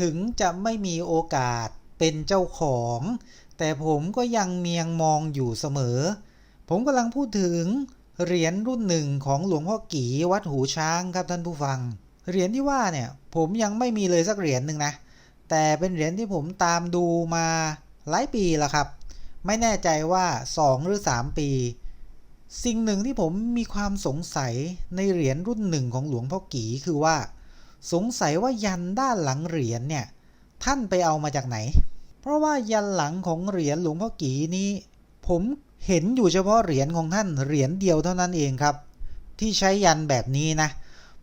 ถึงจะไม่มีโอกาสเป็นเจ้าของ แต่ผมก็ยังเมียงมองอยู่เสมอ ผมกำลังพูดถึงเหรียญรุ่นหนึ่งของหลวงพ่อกีวัดหูช้างครับท่านผู้ฟัง เหรียญที่ว่าเนี่ยผมยังไม่มีเลยสักเหรียญหนึ่งนะ แต่เป็นเหรียญที่ผมตามดูมาหลายปีแล้วครับ ไม่แน่ใจว่า 2 หรือ 3 ปี สิ่งหนึ่งที่ผมมีความสงสัยในเหรียญรุ่นหนึ่งของหลวงพ่อกีคือว่า สงสัยว่ายันด้านหลังเหรียญเนี่ย ท่านไปเอามาจากไหน เพราะว่ายันหลังของเหรียญหลวงพ่อกีนี้ ผมเห็นอยู่เฉพาะเหรียญของท่านเหรียญเดียวเท่านั้นเองครับ ที่ใช้ยันแบบนี้นะ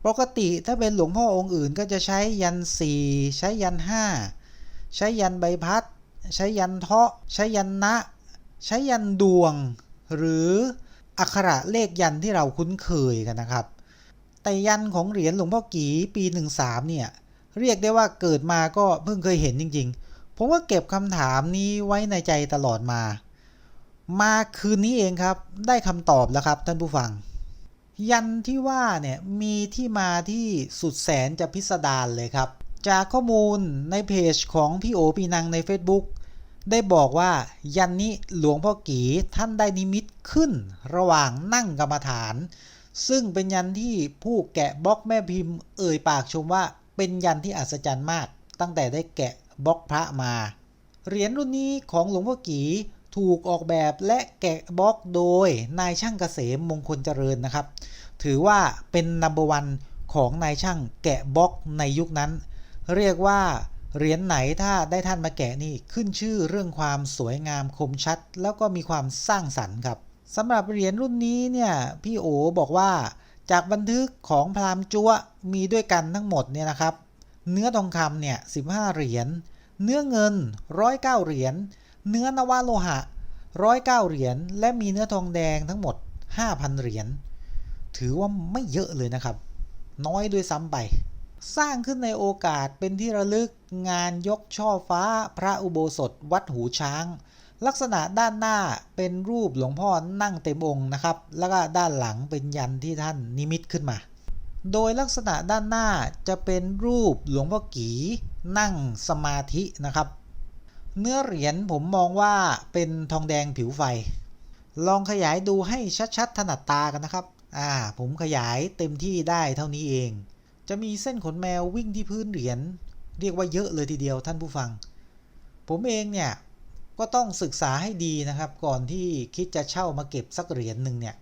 ปกติถ้าเป็นหลวงพ่อองค์อื่นก็จะใช้ยันสี่ใช้ยันห้าใช้ยันใบพัด ใช้ยันเทาะ ใช้ยันนะ ใช้ยันดวง หรืออักขระเลขยันที่เราคุ้นเคยกันนะครับ แต่ยันของเหรียญหลวงพ่อกีปี 13 เนี่ย เรียกได้ว่าเกิดมาก็เพิ่งเคยเห็นจริงๆ ผมก็เก็บคำถามนี้ไว้ในใจตลอดมา มาคืนนี้เองครับ ได้คำตอบแล้วครับท่านผู้ฟัง ยันที่ว่าเนี่ยมีที่มาที่สุดแสนจะพิสดารเลยครับ จากข้อมูลในเพจของพี่โอปีนังใน Facebook ได้บอกว่ายันนี้หลวงพ่อกีท่านได้นิมิตขึ้นระหว่างนั่งกรรมฐาน ซึ่งเป็นยันที่ผู้แกะบล็อกแม่พิมพ์ เอ่ยปากชมว่าเป็นยันที่อัศจรรย์มาก ตั้งแต่ได้แกะบล็อกพระมา เหรียญรุ่นนี้ของหลวงพ่อกีถูกออกแบบและแกะบล็อกโดยนายช่างเกษมมงคลเจริญนะครับ ถือว่าเป็นนัมเบอร์วันของนายช่างแกะบล็อกในยุคนั้น เรียกว่าเหรียญไหนถ้าได้ท่านมาแกะนี่ขึ้นชื่อเรื่องความสวยงามคมชัด แล้วก็มีความสร้างสรรค์ครับ สำหรับเหรียญรุ่นนี้เนี่ยพี่โอบอกว่าจากบันทึกของพรามจัวมีด้วยกันทั้งหมดเนี่ยนะครับ เนื้อทองคำเนี่ย15 เหรียญเนื้อเงิน 109 เหรียญเนื้อนวโลหะ 109 เหรียญและมีเนื้อทองแดงทั้งหมด 5,000 เหรียญถือว่าไม่เยอะเลยนะครับ น้อยด้วยซ้ำไปสร้างขึ้นในโอกาสเป็นที่ระลึกงานยกช่อฟ้าพระอุโบสถวัดหูช้าง ลักษณะด้านหน้าเป็นรูปหลวงพ่อนั่งเต็มองค์นะครับ แล้วก็ด้านหลังเป็นยันที่ท่านนิมิตขึ้นมา โดยลักษณะด้านหน้าจะเป็นรูปหลวงพ่อกีนั่งสมาธินะครับ เนื้อเหรียญผมมองว่าเป็นทองแดงผิวไฟ ลองขยายดูให้ชัดๆถนัดตากันนะครับ อ่า ผมขยายเต็มที่ได้เท่านี้เอง จะมีเส้นขนแมววิ่งที่พื้นเหรียญเรียกว่าเยอะเลยทีเดียวท่านผู้ฟัง ผมเองเนี่ย ก็ต้องศึกษาให้ดีนะครับ ก่อนที่คิดจะเช่ามาเก็บสักเหรียญหนึ่งเนี่ย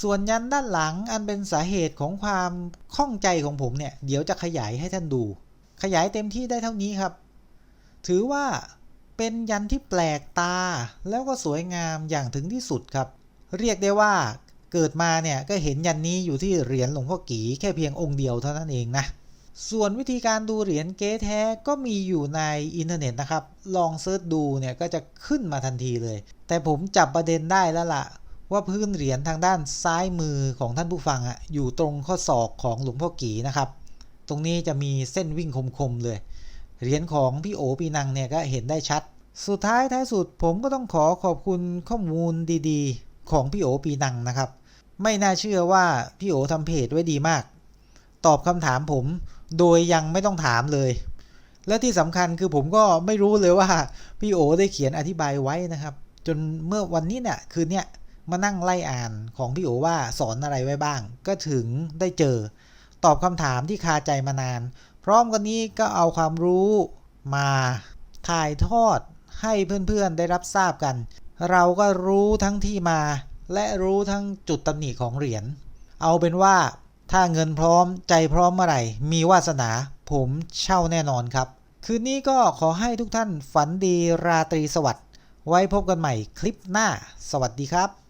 ส่วนยันด้านหลังอันเป็นสาเหตุของความข้องใจของผมเนี่ย เดี๋ยวจะขยายให้ท่านดู ขยายเต็มที่ได้เท่านี้ครับ ถือว่าเป็นยันที่แปลกตาแล้วก็สวยงามอย่างถึงที่สุดครับ เรียกได้ว่าเกิดมาเนี่ยก็เห็นยันนี้อยู่ที่เหรียญหลวงพ่อกีแค่เพียงองค์เดียวเท่านั้นเองนะ ส่วนวิธีการดูเหรียญเก๊แท้ก็มีอยู่ในอินเทอร์เน็ตนะครับ ลองเซิร์ชดูเนี่ยก็จะขึ้นมาทันทีเลย แต่ผมจับประเด็นได้แล้วล่ะ ว่าพื้นเหรียญทางด้านซ้ายมือของท่านผู้ฟังอะอยู่ตรงข้อศอกของหลวงพ่อกีนะครับ ตรงนี้จะมีเส้นวิ่งคมๆเลย เหรียญของพี่โอปีนังเนี่ยก็เห็นได้ชัด สุดท้ายท้ายสุดผมก็ต้องขอขอบคุณข้อมูลดีๆ ของพี่โอปีนังนะครับ ไม่น่าเชื่อว่าพี่โอทำเพจไว้ดีมาก ตอบคำถามผม โดยยังไม่ต้องถามเลย และที่สำคัญคือผมก็ไม่รู้เลยว่าพี่โอได้เขียนอธิบายไว้นะครับ จนเมื่อวันนี้เนี่ยคืนเนี้ยมานั่งไล่อ่านของพี่โอว่าสอนอะไรไว้บ้าง ก็ถึงได้เจอ ตอบคำถามที่คาใจมานาน พร้อมกันนี้ก็เอาความรู้มาถ่ายทอดให้เพื่อนๆได้รับทราบกัน เราก็รู้ทั้งที่มา และรู้ทั้งจุดตำหนิของเหรียญ เอาเป็นว่า ถ้าเงินพร้อมใจพร้อมเมื่อไหร่ มีวาสนา ผมเช่าแน่นอนครับ คืนนี้ก็ขอให้ทุกท่านฝันดีราตรีสวัสดิ์ไว้พบกันใหม่คลิปหน้า สวัสดีครับ